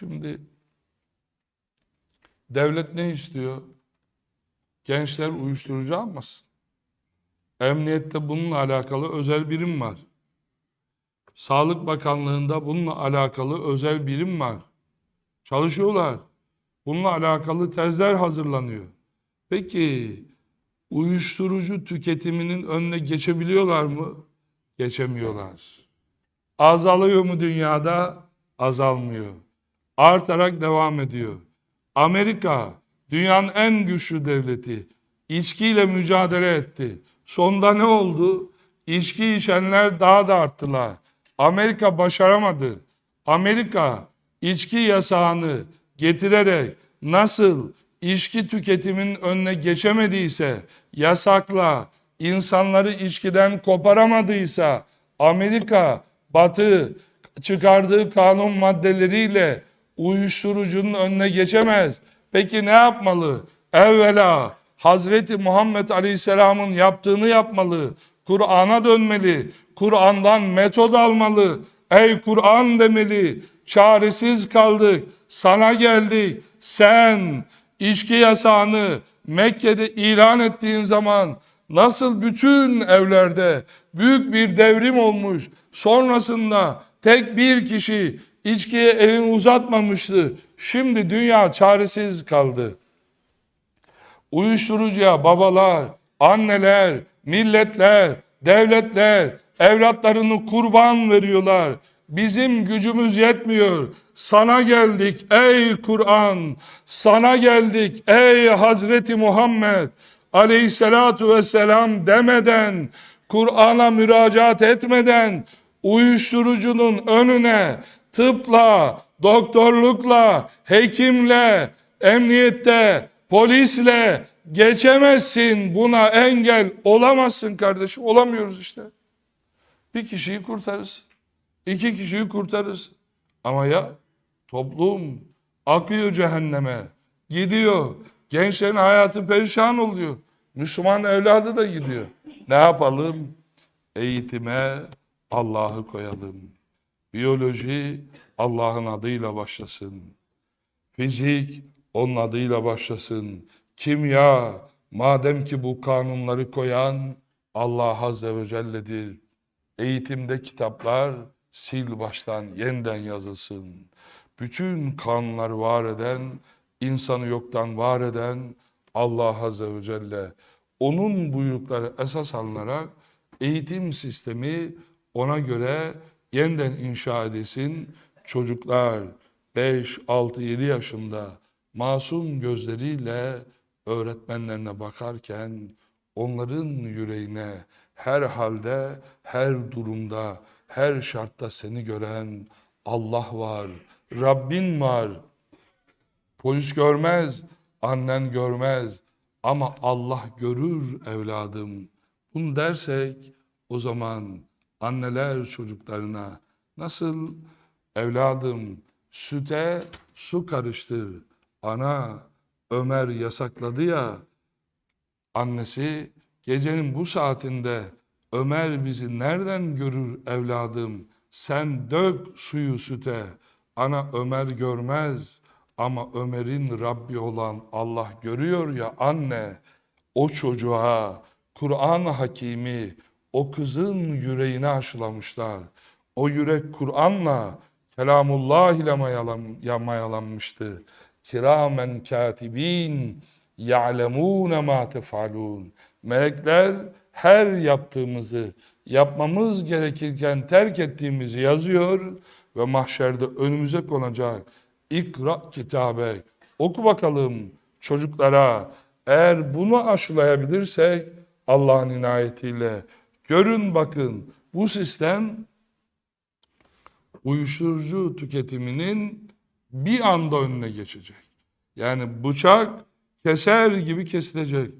Şimdi devlet ne istiyor? Gençler uyuşturucu almasın. Emniyette bununla alakalı özel birim var. Sağlık Bakanlığı'nda bununla alakalı özel birim var. Çalışıyorlar. Bununla alakalı tezler hazırlanıyor. Peki uyuşturucu tüketiminin önüne geçebiliyorlar mı? Geçemiyorlar. Azalıyor mu dünyada? Azalmıyor. Artarak devam ediyor. Amerika dünyanın en güçlü devleti. İçkiyle mücadele etti. Sonunda ne oldu? İçki içenler daha da arttılar. Amerika başaramadı. Amerika içki yasağını getirerek nasıl içki tüketiminin önüne geçemediyse, yasakla insanları içkiden koparamadıysa, Amerika, Batı çıkardığı kanun maddeleriyle uyuşturucunun önüne geçemez. Peki ne yapmalı? Evvela Hazreti Muhammed Aleyhisselam'ın yaptığını yapmalı. Kur'an'a dönmeli. Kur'an'dan metod almalı. Ey Kur'an demeli. Çaresiz kaldık. Sana geldik. Sen içki yasağını Mekke'de ilan ettiğin zaman nasıl bütün evlerde büyük bir devrim olmuş. Sonrasında tek bir kişi içkiye elini uzatmamıştı. Şimdi dünya çaresiz kaldı. Uyuşturucuya babalar, anneler, milletler, devletler evlatlarını kurban veriyorlar. Bizim gücümüz yetmiyor. Sana geldik ey Kur'an. Sana geldik ey Hazreti Muhammed aleyhissalatu vesselam demeden, Kur'an'a müracaat etmeden uyuşturucunun önüne tıpla, doktorlukla, hekimle, emniyette, polisle geçemezsin. Buna engel olamazsın kardeşim. Olamıyoruz işte. Bir kişiyi kurtarırsın. iki kişiyi kurtarırsın. Ama ya toplum akıyor cehenneme. Gidiyor. Gençlerin hayatı perişan oluyor. Müslüman evladı da gidiyor. Ne yapalım? Eğitime Allah'ı koyalım. Biyoloji Allah'ın adıyla başlasın. Fizik onun adıyla başlasın. Kimya madem ki bu kanunları koyan Allah Azze ve Celle'dir. Eğitimde kitaplar sil baştan yeniden yazılsın. Bütün kanunları var eden, insanı yoktan var eden Allah Azze ve Celle. Onun buyrukları esas alınarak eğitim sistemi ona göre yeniden inşa edilsin. Çocuklar 5, 6, 7 yaşında masum gözleriyle öğretmenlerine bakarken onların yüreğine her halde, her durumda, her şartta seni gören Allah var, Rabbin var. Polis görmez, annen görmez ama Allah görür evladım. Bunu dersek o zaman anneler çocuklarına nasıl evladım süte su karıştır. Ana Ömer yasakladı ya annesi gecenin bu saatinde Ömer bizi nereden görür evladım? Sen dök suyu süte. Ana Ömer görmez ama Ömer'in Rabbi olan Allah görüyor ya anne. O çocuğa Kur'an hakimi o kızın yüreğini aşılamışlar. O yürek Kur'an'la kelamullah ile mayalan- ya mayalanmıştı. Kiramen katibin ya'lemûne mâ tef'alûn. Melekler her yaptığımızı, yapmamız gerekirken terk ettiğimizi yazıyor ve mahşerde önümüze konacak. İkra kitabe. Oku bakalım çocuklara. Eğer bunu aşılayabilirsek Allah'ın inayetiyle görün bakın bu sistem uyuşturucu tüketiminin bir anda önüne geçecek. Yani bıçak keser gibi kesilecek.